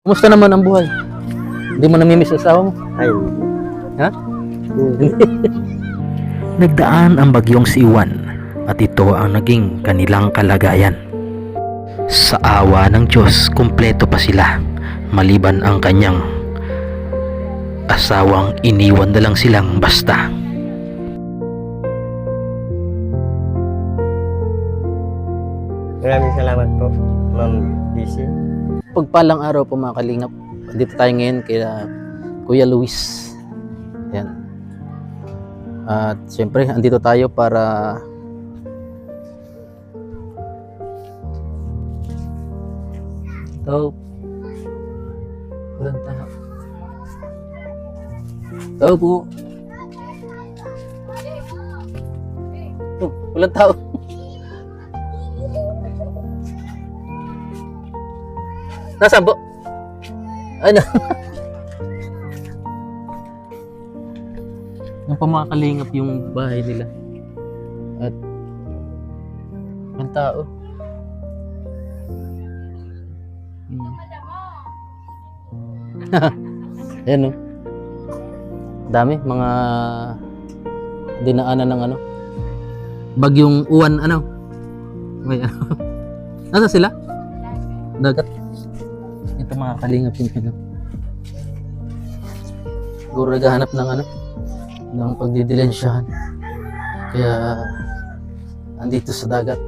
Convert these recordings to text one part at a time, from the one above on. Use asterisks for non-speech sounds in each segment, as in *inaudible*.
Kumusta naman ang buhay? Hindi mo namimiss asawa mo? Ay, Ha? *laughs* Nagdaan ang bagyong si Iwan at ito ang naging kanilang kalagayan. Sa awa ng Diyos, kumpleto pa sila maliban ang kanyang asawang iniwan na lang silang basta. Maraming salamat po, Ma'am DC. Pagpalang araw po mga kalingap. Dito tayo ngayon kay ah, Kuya Luis. Yan. At siyempre, andito tayo para Tao. Walang tao. Tao po. Oh, walang tao. Nasaan po? Ano? Yung pamakalingap yung bahay nila. At ang tao. Hmm. *laughs* Ayan o. Dami, mga dinaanan ng ano. Bagyong uwan, ano. May ano. *laughs* Nasa sila? Dagat. Mga kalingap yung ano. Siguro naghahanap ng ano, ng pagdidilensyahan. Kaya, andito sa dagat.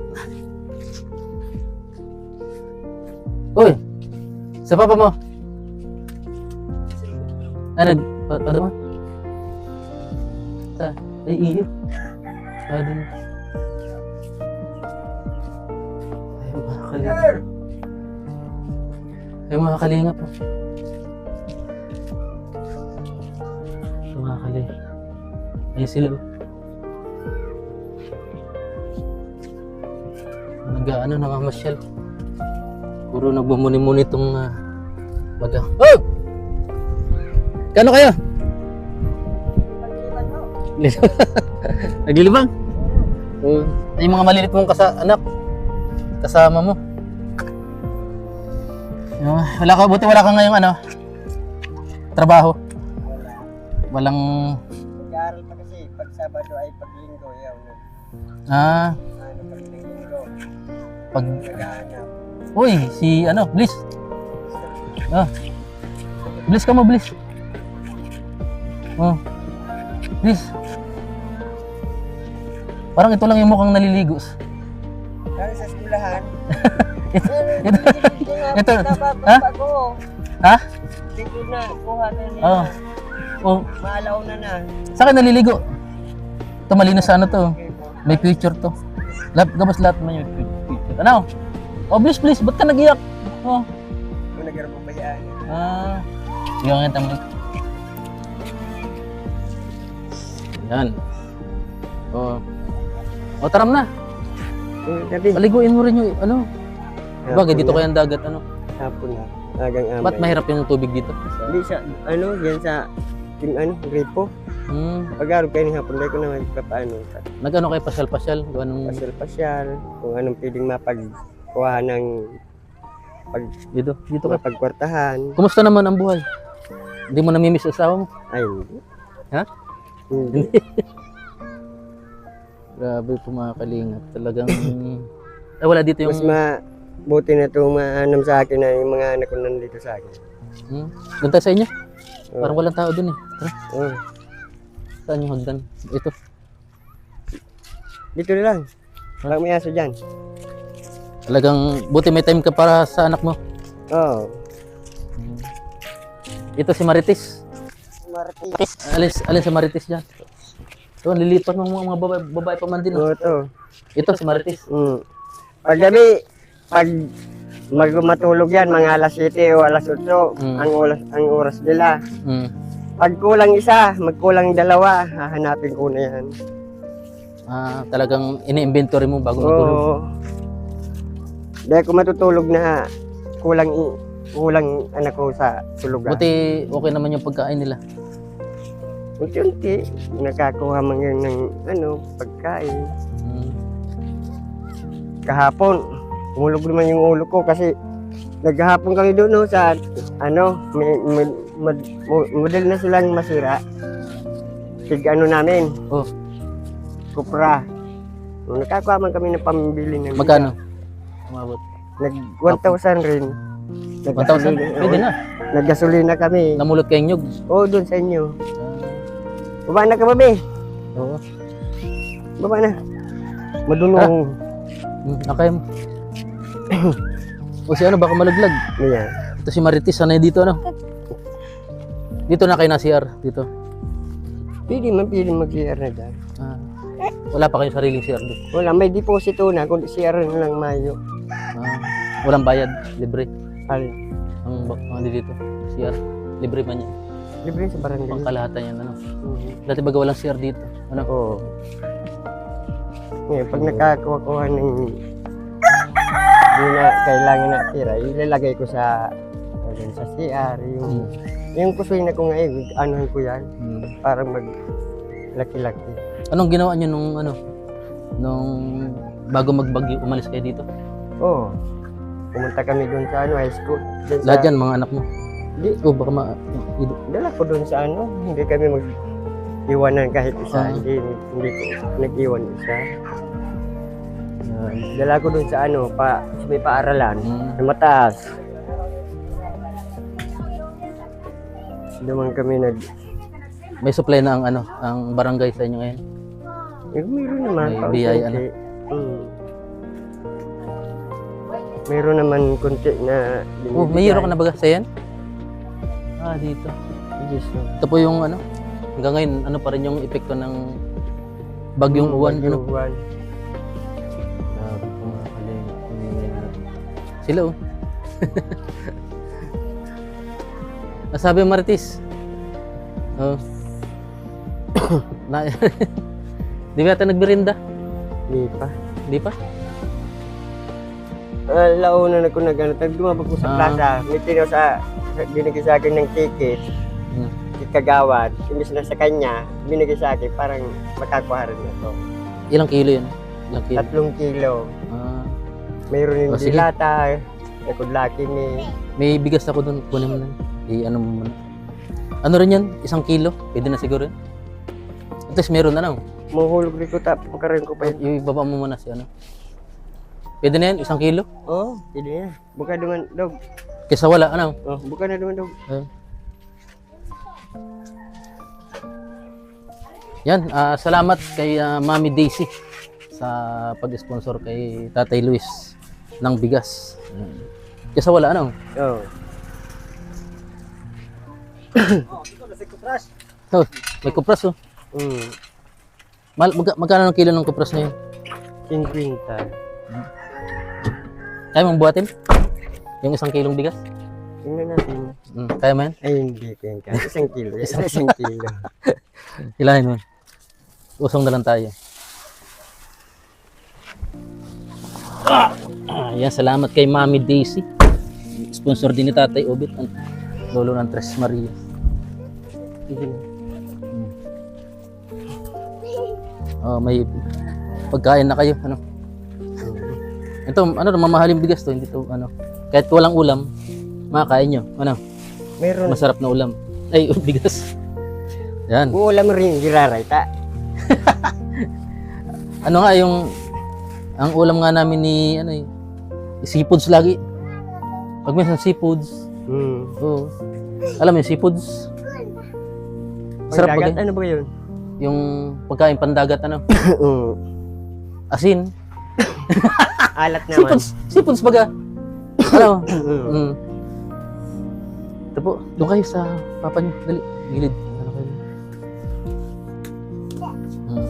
Uy! Sa papa mo? Ano, pa, pa mo? Sa, ay iyo. Pa din. Ay, mga kalingap. Ay, mga kalingap. oh. Ay, mga kalingap. Ayun sila. oh. Nag-ano, namamasyal. Puro nagmumuni-muni itong uh, baga. Oh! Kano kayo? Naglilibang? Oh. Ay, yung mga malilit mong kasa anak. Kasama mo. Wala ka, buti wala ka ngayong ano, trabaho. Walang, Nag-aaral pa kasi, pag Sabado ay paglinggo, yaw. ah, Ano, paglinggo, pag, nag-aanap. uy, si ano, Bliss. Ah, Bliss ka mo, Bliss. Oh, Bliss. Parang ito lang yung mukhang naliligo. Kaya sa skulahan, *laughs* ito, ito, ha? ha? Ko na, kuha na niya. Oh. Oh, Maalaw na na. sa akin naliligo. Ito malinis sa ano to. May picture to. Lahat, gabas lahat man yung picture. Ano? Oh, please, please, ba't ka nag-iyak? Oh, Kung nag-aaral mo ba yan? ah. Yung nga tamay. Yan. Oh. Oh, taram na. Eh. Paliguin mo rin yung ano. Bagay, dito kaya ang dagat, ano. Hapon na. Agang amay. Ba't mahirap yung tubig dito? Hindi sa, ano, yan sa, yung ano, gripo. Hmm. Pag-aaral kayo ng hapon, dahil ko naman papaano. Nag-ano kayo, pasyal-pasyal? Ganun, Pasyal-pasyal, kung anong pwedeng mapagkuha ng pag, dito, dito ka. mapagkwartahan. Kumusta naman ang buhay? Hindi mo namimiss asawa mo? Ay. Ha? Hindi. *laughs* Grabe po mga kalingap. Talagang... Ay, wala dito yung... Mas mabuti na itong maanam sa akin na yung mga anak ko nandito sa akin. Hmm? Doon tayo sa inyo? Oh. Parang walang tao dun eh. Tara, Oh. saan yung hagdan? Ito. Dito na lang. Walang may aso dyan. Talagang buti may time ka para sa anak mo. Oo. Hmm. Ito si Marites. Martis. Alin, alin si Marites dyan? Ito, lilipat ng mga babae, babae pa man din. oh. Oo, to. Ito si Marites. Mm. Pag gabi, pag mag matulog yan, mga alas 7 o alas 8, Mm. ang, oras, ang oras nila. Hmm. Pag kulang isa, magkulang dalawa, hahanapin ko na yan. Ah, talagang ini-inventory mo bago matulog. Oo. Dahil kung matutulog na kulang kulang anak ko sa tulugan. Buti okay naman yung pagkain nila. Unti-unti, nakakuha man yan ng ano, pagkain. Hmm. Kahapon, umulog naman yung ulo ko kasi naghahapon kami doon no, sa ano, may, may, mo- model na silang masira. Tig ano namin, Oh, Cupra. Nung nakakuha man kami ng pambili ng magkano? Umabot. Nag 1,000 rin. 1,000? Naggasolina- *laughs* Pwede oo, na. Naggasolina kami. Namulot kayong nyug. Oo, doon sa inyo. Baba na ka, babe. Oo. Baba na. Madunong. Hmm, nakaya mo. *coughs* o si ano, baka malaglag. Niya. Ito si Marites, sanay dito ano? Dito na kayo na CR, dito. Pili man, pili mag-CR na dyan. Ah, wala pa kayong sariling CR dito. Wala, may deposito na. Kung CR na lang mayo. Ah, walang bayad, libre. Al, Ang bak ano dito, CR. Libre man yan. libre sa barangay. Pangkalahatan yan, ano. Mhm. Dati baga walang CR dito. Ano? Oo. Ngayon, pag nakakuha-kuha ng hindi na kailangan na tira, ilalagay ko sa ayun, sa CR, yung yung kusina ko ngayon, anuhan ko yan, Hmm. parang mag laki-laki. Anong ginawa niyo nung ano? Nung bago magbagyo, umalis kayo dito? Oo. Pumunta kami doon sa ano, high school. Doon sa, Lahat yan, mga anak mo. Di, Oh, baka ma... dala ko doon sa ano, hindi kami mag iwanan kahit isa, Ah. hindi, hindi ko nag-iwan isa. Dala ko doon sa ano, pa, sa may paaralan, Hmm. sa mataas. Naman kami nag, May supply na ang ano, ang barangay sa inyo ngayon. eh, meron naman. May biyaya na. Hmm. Meron naman konti na Oh, may hero ka na baga sa yan? Ah, dito. Yes. Ito po yung ano, hanggang ngayon, ano pa rin yung epekto ng bagyong uwan. Ano? Bagyong uwan. Sila oh. Yung Marites. *coughs* Oh. na, *coughs* di ba yata nagberinda? Hindi pa. Di pa? Uh, launa na ko nag ano, tag dumabag ko sa Ah. plaza. May tinaw sa, sa binigay sa akin ng ticket. Hmm. Kagawad. Imbis na sa kanya, binigay sa akin parang makakuha rin na to. Ilang kilo yun? Ilang kilo? Tatlong kilo. Mayroon yung Oh, sige. dilata. Nakudlaki ni. may bigas ako doon. Kunin mo na. I ano mo muna. Ano rin yan? Isang kilo? Pwede na siguro yun. At least meron na lang. Mahulog rin ko tap. Pagkaroon ko pa yun. Ibaba mo muna si ano. Pwede na yan? Isang kilo? Oh, hindi na. Buka naman, dog. Kesa wala, ano? Oh, buka na naman, dog. Ayun. Yan, ah, salamat kay ah, Mami Daisy sa pag-sponsor kay Tatay Luis ng bigas. Ayan. Kesa wala, ano? Oh. *coughs* Oh, may kupras, oh. Mm. Mal magka- magkano ng kilo ng kupras na yun? 50. Kaya mong buhatin? Yung isang kilong bigas? Tingnan natin. Mm, kaya mo yan? Ay, hindi ko yan kaya. Isang kilo. *laughs* Isang, isang kilo. Hilahin *laughs* mo. Usong na lang tayo. Ah, yan, salamat kay Mami Daisy. Sponsor din ni Tatay Obit. Ang lolo ng Tres Maria. Na. Oh, may pagkain na kayo. Ano? Ito, ano, mamahaling bigas to. Hindi to, ano. Kahit walang ulam, makakain nyo. Ano? Meron. Masarap na ulam. Ay, *laughs* bigas. Yan. Ulam rin, giraray ta. *laughs* Ano nga yung ang ulam nga namin ni ano eh, seafoods lagi. Pag minsan seafoods, Hmm. oh. Alam mo yung seafoods? Sarap pag ano ba yun? yung pagkain pandagat ano, *laughs* Mm. asin. *laughs* Alat naman. Seafoods, seafoods baga. Alam mo? *coughs* Mm. Mm. Ito po, doon kayo sa papa niyo. Dali, gilid. Ano kayo? Mm.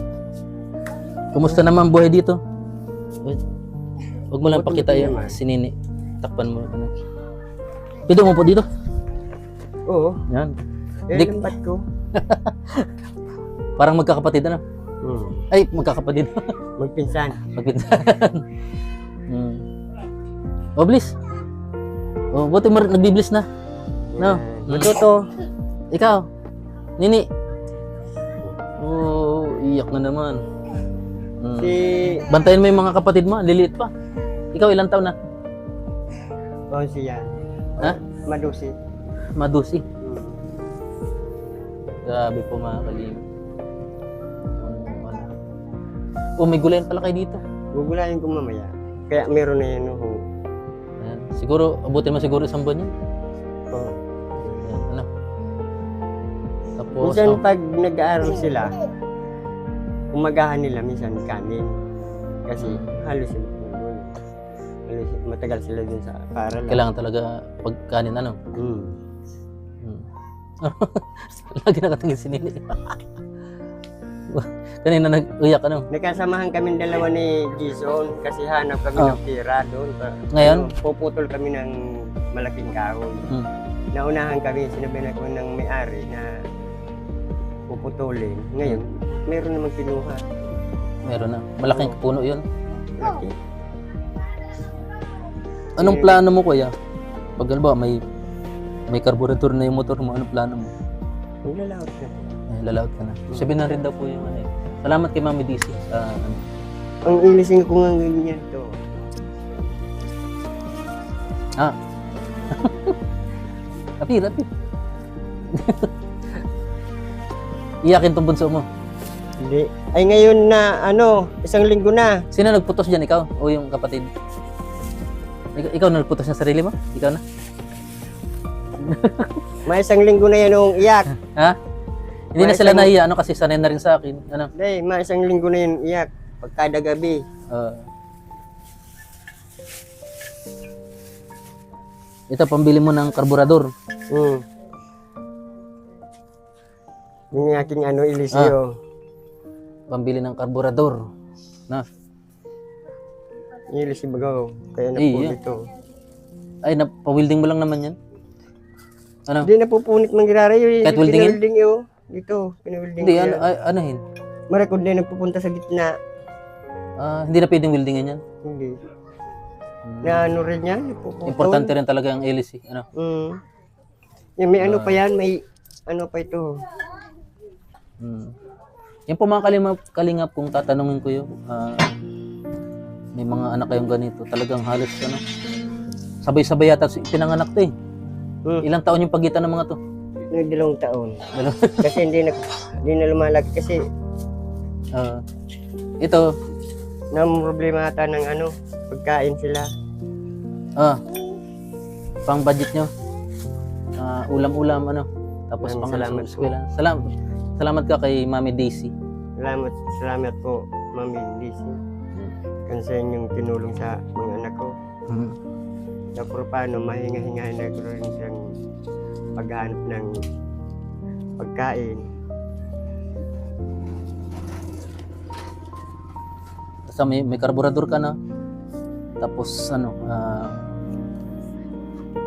Kumusta naman buhay dito? Huwag mo lang pakita yung sinini. Takpan mo. Ano. Pwede mo po dito. Oo. Yan. Yan Dik- bat ko. *laughs* Parang magkakapatid ano? Mm. Ay, magkakapatid. *laughs* Magpinsan. Magpinsan. *laughs* mm. Oh, bliss. Oh, buti mo rin nagbi-bliss na. No. Yan. Matuto. Ikaw, Nini. Oh, iyak na naman. Mm. Si... Bantayan mo yung mga kapatid mo, liliit pa. Ikaw ilang taon na? Oh, si yan. Ha? Madusi. madusi. Hmm. Grabe po mga kalim. Ano. Oh, may gulayan pala kayo dito. Gugulayin ko mamaya. Kaya meron na yan. Oh. Ayan. Siguro, abutin mo siguro isang buwan yun. Oh. Ayan, ano. Tapos, Minsan oh, pag nag-aaral sila, umagahan nila minsan kanin. Kasi halos sila doon. Halos matagal sila dun sa paaralan. kailangan talaga pagkanin ano. Hmm. Hmm. *laughs* Lagi nakatingin si Nini. *laughs* Kanina nag-uyak ano. Nagkasamahan kami dalawa ni Jason kasi hanap kami Ah. ng pira doon. Pa- Ngayon? Ano, puputol kami ng malaking kahoy. Hmm. Naunahan kami, sinabihan ako ng may-ari na puputulin. Ngayon, meron namang kinuha. Meron na. Malaking puno yun. Laki. Anong plano mo kuya? Pag ba may may carburetor na yung motor mo, anong plano mo? Maglalawat na. Eh, lalaot ka na. Sabi na rin daw po yung ano eh. Salamat kay Mami DC sa ano. Ang ilising ko nga ganyan to. *laughs* Rapi, rapi. *laughs* Iyakin tong bunso mo. Hindi. Ay ngayon na, ano, isang linggo na. Sino nagputos dyan? Ikaw? O yung kapatid? Ikaw, ikaw na nagputos ng sarili mo? Ikaw na? *laughs* May isang linggo na yan yung iyak. *laughs* Ha? Hindi na May sila isang- nahiya. Ano kasi sanay na rin sa akin. Ano? Hindi, may isang linggo na yun iyak. Pagkada gabi. Ah. ito, pambili mo ng karburador. Hmm. Yung aking ano, ilisyo. Pambili ng karburador. Na. Yung ilisyo bagaw. Kaya na po yeah. dito. Ay, napawilding mo lang naman yan. Ano? Hindi na po punit ng girara yun. Kahit weldingin? Pinawilding yun. Dito, pinawilding Hindi, ano, ay, anahin. Marekod na yung pupunta sa gitna. Ah, hindi na pwedeng weldingan yan. Hindi. Hmm. Na ano rin yan. napuputol. Importante rin talaga ang LC. Ano? Mm. Yan, may Ah. ano pa yan, may ano pa ito. Hmm. Yan po mga kalingap, kalingap kung tatanungin ko yun. ah, may mga anak kayong ganito. Talagang halos ano. Sabay-sabay yata pinanganak to eh. Hmm. Ilang taon yung pagitan ng mga to? Dalawang taon. *laughs* Kasi hindi na, hindi na lumalaki kasi Ah, ito, na problema ata ng ano, pagkain sila. ah, pang budget nyo. Ah, ulam-ulam ano. Tapos Maraming pang salamat. Salam, salamat ka kay Mami Daisy. Salamat, salamat po, Mami Lizzy. Kasi inyong tinulong sa mga anak ko. Hmm. Na pero paano, mahinga-hingahin na rin siyang paghahanap ng pagkain. Basta may, may karburador ka na. Tapos ano, ah,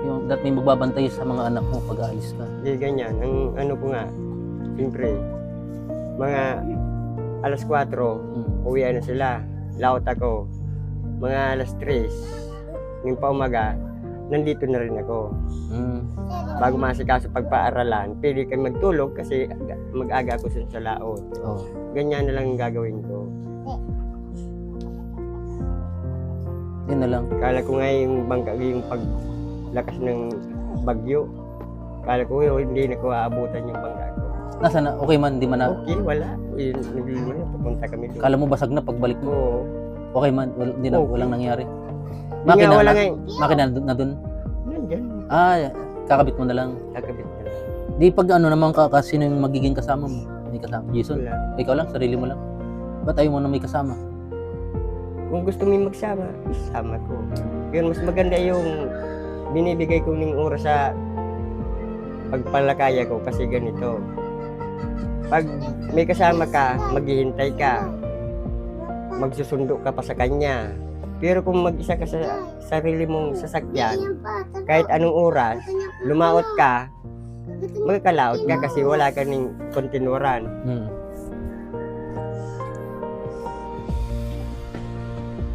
yung that may magbabantay sa mga anak mo pag aalis ka. Hindi ganyan. Ang ano ko nga, siyempre, mga alas 4, Hmm. uwi na sila. Laot ako. Mga alas 3, ng paumaga, nandito na rin ako. Hmm. Bago masikaso pagpaaralan, pwede kayo magtulog kasi aga- mag-aga ako sa- laot. Oh. Ganyan na lang ang gagawin ko. Yun na lang. Kala ko nga yung bangka, yung paglakas ng bagyo. Kala ko yun, hindi na ko aabutan yung bangka. Nasa na? Okay man, di man na. Okay, wala. Yun, naglilima na, papunta kami doon. Kala mo basag na pagbalik mo. Oo. Okay man, wal, di na, Okay. walang nangyari. Hindi Makina nga, wala na, nga. makina na, na dun. Nandyan. Ah, kakabit mo na lang. Kakabit na lang. Di pag ano naman ka, sino yung magiging kasama mo? May kasama. Jason, Wala. ikaw lang, sarili mo lang. Ba't ayaw mo na may kasama? Kung gusto mo magsama, isama ko. Yun, mas maganda yung binibigay ko ng oras sa pagpalakaya ko kasi ganito. Pag may kasama ka, maghihintay ka. Magsusundo ka pa sa kanya. Pero kung mag-isa ka sa sarili mong sasakyan, kahit anong oras, lumaot ka, magkakalaot ka kasi wala ka ng kontinuran. Hmm.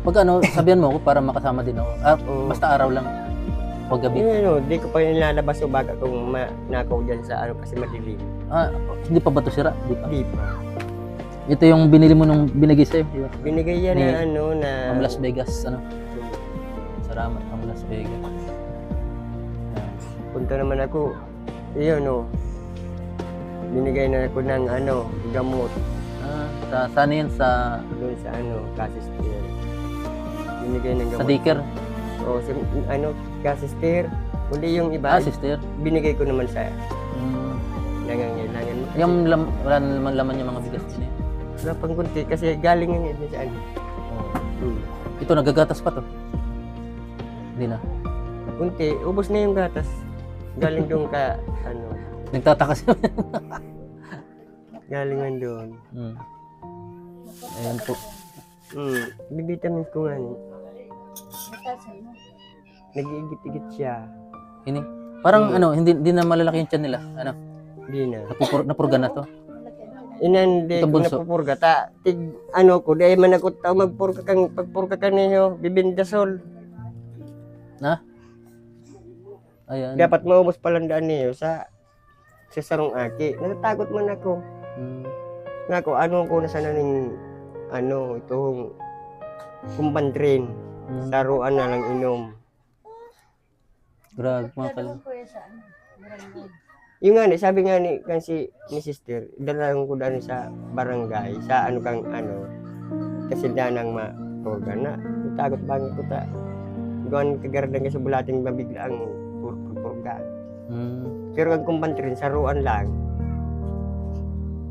Pag ano, sabihan mo ako para makasama din ako. Ah, Oo. basta araw lang. Huwag gabi. Yun, ano, di ko pa nilalabas o baga kung manakaw dyan sa ano kasi madilim. Ah, hindi pa ba ito sira? Di pa. Di pa. Ito yung binili mo nung binigay sa'yo, di ba? Binigay yan Ni- na ano na... Ang Las Vegas, ano? Salamat, ang Las Vegas. Punta naman ako. Iyon o. Binigay na ako ng ano, gamot. Ah, sa, saan yan? Sa, Doon sa ano, Casister. Binigay ng sa gamot. O, sa, ano, Casister. Uli yung iba, Ah, sister? binigay ko naman sa Mm. nangangailangan. Kasi Yung lam, wala naman laman yung mga bigas din eh. Wala pang kunti kasi galing yung ito sa ano. Hmm. Ito, nagagatas pa to. Hindi na. Kunti, ubos na yung gatas. Galing doon ka, *laughs* ano, Nagtataka siya. galing man doon. mm. Ayan po. Hmm, bibitamins ko nga. Ni. Nag-iigit-igit siya. Ini. Parang ano, hindi, hindi na malalaki yung tiyan nila. Ano, Hindi na. napupur, napurga na to. Inandi Ito, ko bunso. napupurga. Ta, tig, ano ko, dahil man ako tao magpurga kang, pagpurga ka niyo, bibindasol. Ayan. Dapat maubos palandaan niyo sa sa sarong aki. Natatakot man ako. Mm. Nga ko, ano ko na sana ning, ano, itong kumbandrin. Mm. Saruan na lang inom. Grabe mga kal. Yung nga ni, sabi nga ni, kan si, ni sister, dalalang ko daan sa barangay, sa ano kang ano, kasi danang ma purga na. Takot bang ko ta. Gawin kagaradan ka sa bulating mabigla ang pur- purga. Mm. Pero ang kumbantrin, saruan lang.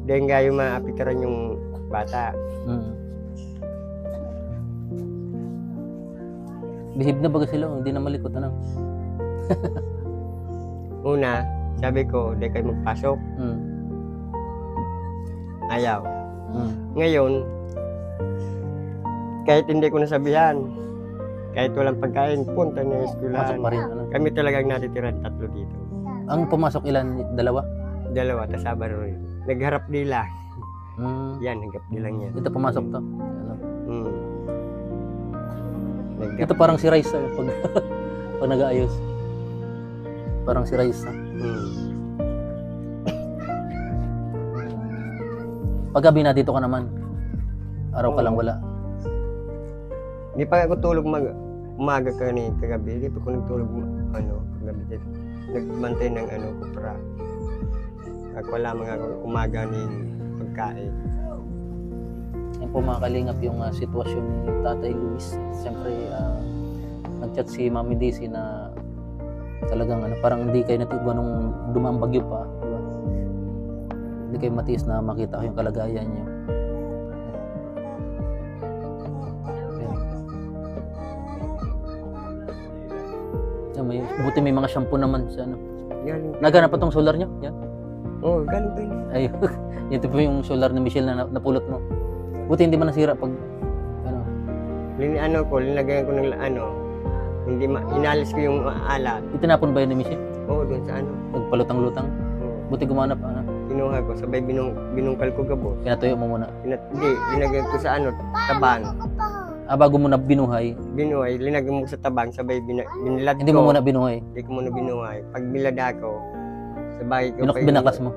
Dahil nga yung maapitaran yung bata. Mm. Bihib na baga sila, oh. hindi na malikot ano. *laughs* Una, sabi ko, di kayo magpasok. Mm. Ayaw. Mm. Ngayon, kahit hindi ko nasabihan, kahit walang pagkain, punta na yung Pasok pa rin. Ano. Kami talagang natitira tatlo dito. Ang pumasok ilan? Dalawa? Dalawa, tas sabar rin. Nagharap nila. Mm. Yan, nagharap nilang yan. Ito pumasok to. Ito Nagharap. parang si Raisa eh, pag, *laughs* pag nag-aayos. Parang si Raisa. Hmm. Pag gabi na dito ka naman, araw ka lang wala. Hindi pa ako tulog mag umaga ka ni kagabi. Hindi pa ako nagtulog ano, kagabi dito. Nagbantay ng ano, kupra. At wala mga umaga ni pagkain. Yan po mga kalingap yung ah, sitwasyon ni Tatay Luis. Siyempre, ah, nag-chat si Mami Daisy na talagang ano, parang hindi kayo natigwa nung dumaang bagyo pa. Hindi kayo matiis na makita ko yung kalagayan niyo. Yan, may, buti may mga shampoo naman siya. Ano. Galing. Nagana pa tong solar niyo? Yan. Oh, galing pa yun. Ay, *laughs* ito po yung solar ni Michelle na napulot mo. Buti hindi man nasira pag ano. Lin, ano ko, linagyan ko ng ano, hindi ma, inalis ko yung alat. Itinapon ba yun ni Michelle? Oo, doon sa ano. Nagpalutang-lutang. Oo. Buti gumanap ano. Kinuha ko, sabay binung, binungkal ko gabos. Pinatuyo mo muna. Pinat, hindi, linagyan ko sa ano, tabang. Ah, bago mo na binuhay, Binuhay, linagyan mo sa tabang, sabay bin, binilad hindi ko. mo muna binuhay. Hindi ko muna binuhay. Pag bilad ako, sabay ko Binak binaklas mo.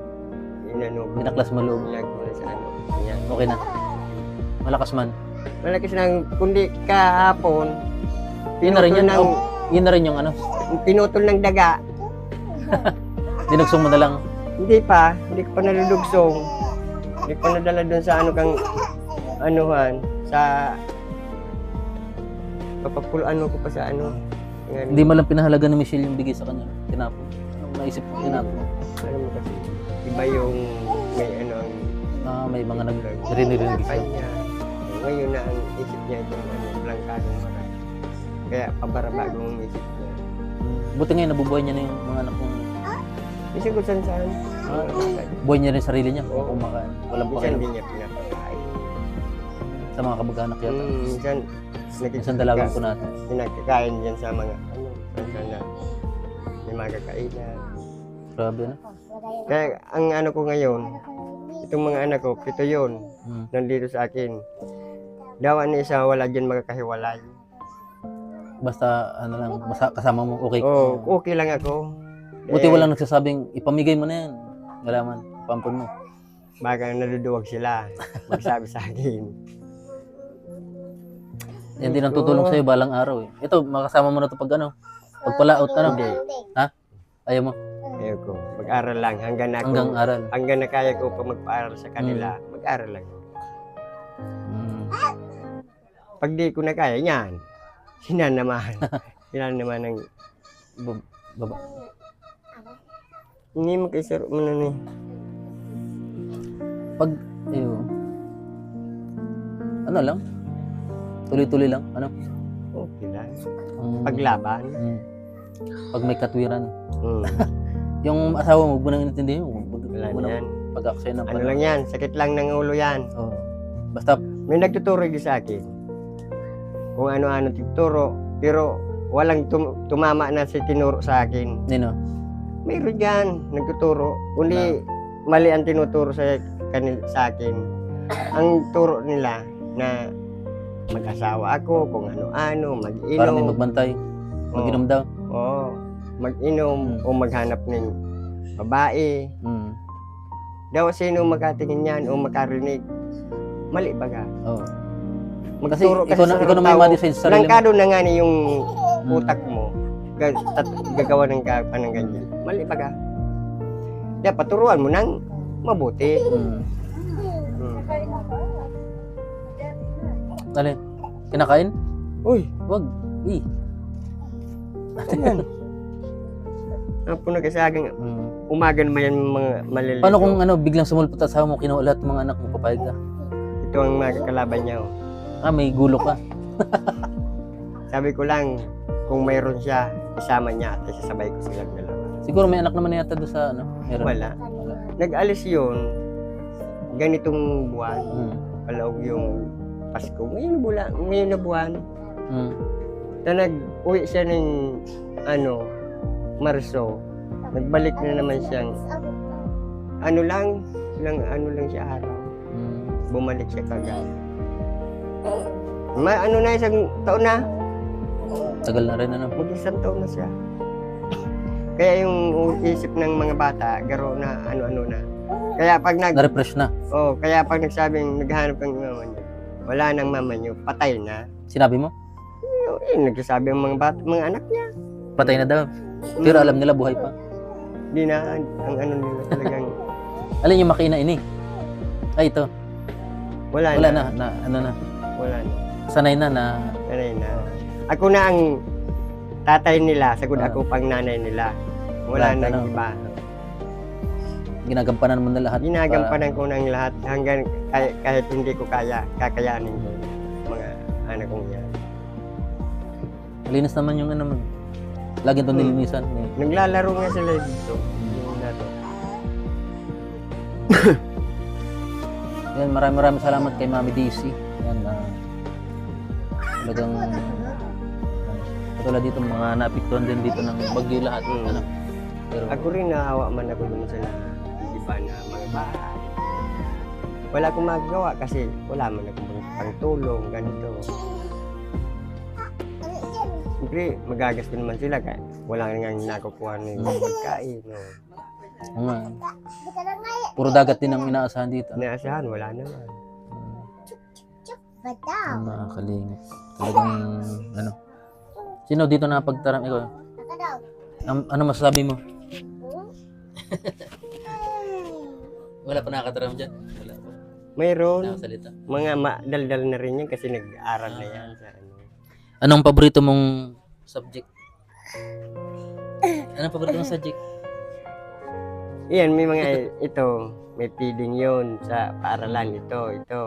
Inano, ko. Binaklas mo loob. Bilag ko na sa ano. Yan. Okay na. Malakas man. Malaki ng, kundi kahapon, Yun na rin yan. ng, Oh, yun na rin yung ano. pinutol ng daga. *laughs* Dinugsong mo na lang. Hindi pa, hindi ko pa nalulugsong. Hindi ko pa nadala doon sa ano kang, anuhan, sa, papapul ano ko pa sa ano. ano, Hindi mo lang pinahalaga ni Michelle yung bigay sa kanya. Tinapon. Ano naisip mo? Tinapon. alam mo kasi, iba yung, may ano, ang Ah, may mga nag-rinirinig siya. kanya. Ngayon na ang isip niya itong ano, blangkadong mara. Kaya pabarabago ang isip niya. Buti ngayon nabubuhay niya na yung mga anak mo. Kasi kung saan saan, Ah, buhay niya rin yung sarili niya. Oo. Kumakain. Walang minsan pakialam hindi niya pinapakain. sa mga kamag-anak yata. Hmm, minsan, Minsan dalagan po natin. Pinagkakain dyan sa mga, ano, saan saan na may mga kakainan. Grabe na. Kaya ang ano ko ngayon, itong mga anak ko, pito yun, Hmm. nandito sa akin. Dawa ni isa, wala dyan magkakahiwalay. Basta ano lang, basta kasama mo okay. Oo, oh, okay lang ako. Buti Eh, walang nagsasabing ipamigay mo na yan. Wala man, pampon mo. Baka naduduwag sila, magsabi sa akin. Yan din ang tutulong sa'yo balang araw eh. Ito, makasama mo na to pag ano, pag palaot ano. Hindi, Ayaw mo. ayaw ayaw ko. Mag-aral lang hanggang na ako, Hanggang aral. hanggang na kaya ko pa magpaaral sa kanila, mag-aral lang. Pag di ko na kaya, yan. *laughs* Sinanamahan. *laughs* Sinanamahan ng Bab- baba. Hindi mo kayo sir, ano ni. Pag, ayun. Ano lang? Tuloy-tuloy lang. Ano? Okay lang. Ang- Paglaban. Mm. Pag may katwiran. Hmm. *laughs* Yung asawa mo, huwag mo nang intindihin. Huwag mo Wala mo na nang yan. pag-aksaya ng Ano lang yan, sakit lang ng ulo yan. Oh. Basta, May nagtuturo sa akin. Kung ano-ano tuturo, pero walang tum- tumama na si tinuro sa akin. nino. Mayroon dyan, nagtuturo. Kundi mali ang tinuturo sa, kanil, sa akin. Ang turo nila na mag-asawa ako, kung ano-ano, Para may mag-inom. magbantay. Mag-inom daw. Oo, mag-inom Hmm. o maghanap ng babae. Mm. Daw sino makatingin yan o makarinig. Mali ba ka? Oh. Kasi Magturo ikaw na, ikaw na may ma-decide sa sarili mo. Na nga ni yung Mm. utak mo. Ga- tat- gagawa ng ka pa ng ganyan. Mali ba ka? Kaya paturuan mo ng mabuti. Mm. Hmm. Dali. Kinakain? Uy, Wag. I. yan. Apo na kasi aking Mm. umaga naman yan mga malilito. Paano kung ano, biglang sumulpot at asawa mo, ng mga anak mo, papayag ka? Ito ang mga kalaban niya. oh. Ah, may gulo ka. *laughs* Sabi ko lang, kung mayroon siya, isama niya at isasabay ko silang dalawa. Siguro may anak naman yata doon sa ano? Meron. Wala. Nag-alis yun, ganitong buwan, Mm. palaog yung Pasko. Ngayon na buwan, ngayon na buwan, Mm. na nag-uwi siya ng, ano, Marso. Nagbalik na naman siyang, ano lang, lang ano lang siya araw. Mm. Bumalik siya kagad. Ma, ano na, isang taon na. Tagal na rin ano. Mag-isang taon na siya. Kaya yung isip ng mga bata, garo na ano-ano na. Kaya pag nag Na-refresh na. oh, kaya pag nagsabing naghahanap ng mama niyo, wala nang mama niyo, patay na. Sinabi mo? Eh, nagsasabi ang mga bata, mga anak niya. Patay na daw. Pero alam nila buhay pa. Di na, ang ano nila talagang, *laughs* Alin yung makina ini? Ay, ito. wala, Wala na. na. na ano na. Wala na. Sanay na na. Nanay na. Ako na ang tatay nila, sagod Ah. ako pang nanay nila. Wala Lahat na nang iba. Ginagampanan mo na lahat. Ginagampanan ko ng lahat hanggang kahit, kahit hindi ko kaya, kakayanin ko mga anak kong yan. Para, malinis naman yung ano mo. Lagi itong Hmm. nilinisan. Eh. Naglalaro nga sila dito. Yung laro. *coughs* Yan, maraming maraming salamat kay Mami Daisy. Yan, ah, talagang katulad dito mga napiktuan din dito ng bagyo lahat. Mm. Ano. Pero Ako rin naawa man ako dun sa iba na mga bahay. Wala akong magagawa kasi wala man akong pangtulong, ganito. Siyempre, magagastos naman sila kaya wala nga nakukuha ng pagkain. No. oo nga. Puro dagat din ang inaasahan dito. Naasahan, wala naman. Ang nakakalingit. Talagang ano. Sino dito na pagtaram ikaw? Am- ano masasabi mo? Wala pa nakakataram dyan? Wala pa. Mayroon, Nakasalita. mga madaldal na rin yan kasi nag-aaral na yan sa ano. Anong paborito mong subject? Anong paborito mong subject? Iyan, may mga ito, may feeding yun sa paaralan ito, ito.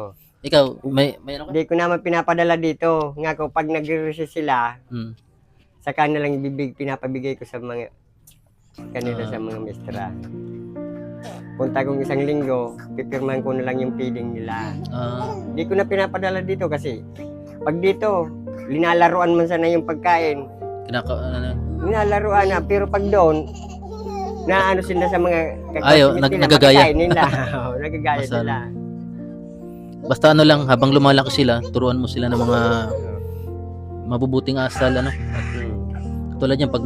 Ikaw, may, may ano ka? Hindi ko naman pinapadala dito. Nga ko, pag nag-recess sila, Hmm. sa kanila lang ibibig, pinapabigay ko sa mga kanila Ah. sa mga mistra. Punta kong isang linggo, pipirmahan ko na lang yung feeding nila. Ah, Hindi ko na pinapadala dito kasi pag dito, linalaruan man sana yung pagkain. kinaka... Ano, Linalaruan na, pero pag doon, na ano sila sa mga kakasingit nag- nila, nagagaya. nila. *laughs* Nagagaya nila. Basta ano lang, habang lumalaki sila, turuan mo sila ng mga mabubuting asal, ano? Hmm. Tulad yan, pag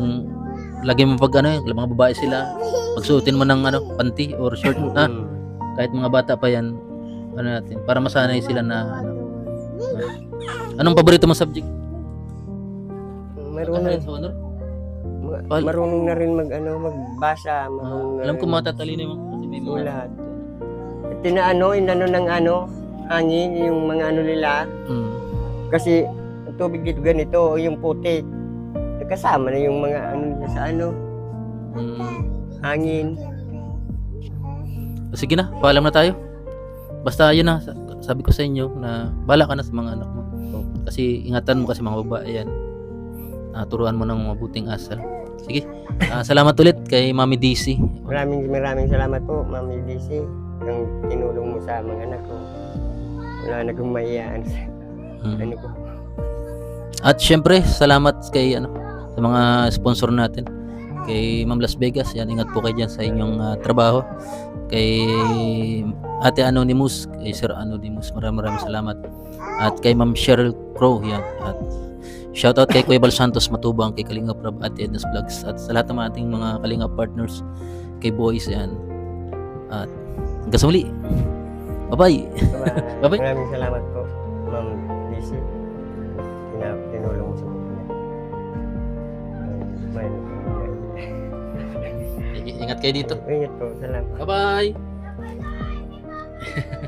lagi mo pag ano, yung mga babae sila, pagsuotin mo ng ano, panty or short, ah, Hmm. kahit mga bata pa yan, ano natin, para masanay sila na, ano, ah. anong paborito mong subject? Meron Ano na, yun sa honor? Pal- marunong na rin mag ano, magbasa, Ah, marunong na alam ko matatalino mo kasi may mga Lahat. Tinaano, inano ng ano, hangin, yung mga ano nila. Mm. Kasi ang tubig dito ganito, yung putik. Kasama na yung mga ano nila sa ano, Mm. hangin. Sige na, paalam na tayo. Basta yun na, sa- sabi ko sa inyo na bala ka na sa mga anak mo. Kasi ingatan mo kasi mga babae yan. Ah, turuan mo ng mabuting asal. Sige. Ah, salamat ulit kay Mami DC. Maraming maraming salamat po, Mami DC, yung tinulong mo sa mga anak ko. Wala na kong maiyaan sa Mm. ano ko. At syempre, salamat kay ano sa mga sponsor natin. Kay Ma'am Las Vegas, yan ingat po kayo diyan sa inyong ah, trabaho. Kay Ate Anonymous, kay Sir Anonymous, maraming maraming salamat. At kay Ma'am Cheryl Crow, yan. At shoutout kay Kuya Bal Santos Matubang, kay Kalinga Prab at Edna's Vlogs. At sa lahat ng ating mga Kalinga partners, kay Boys, yan. At hanggang sa muli. Bye-bye. Bye-bye. maraming salamat po, Ma'am. Tina, tinulong mo sa mga May, Ingat kayo dito. Ingat po, salamat. Bye-bye. *laughs*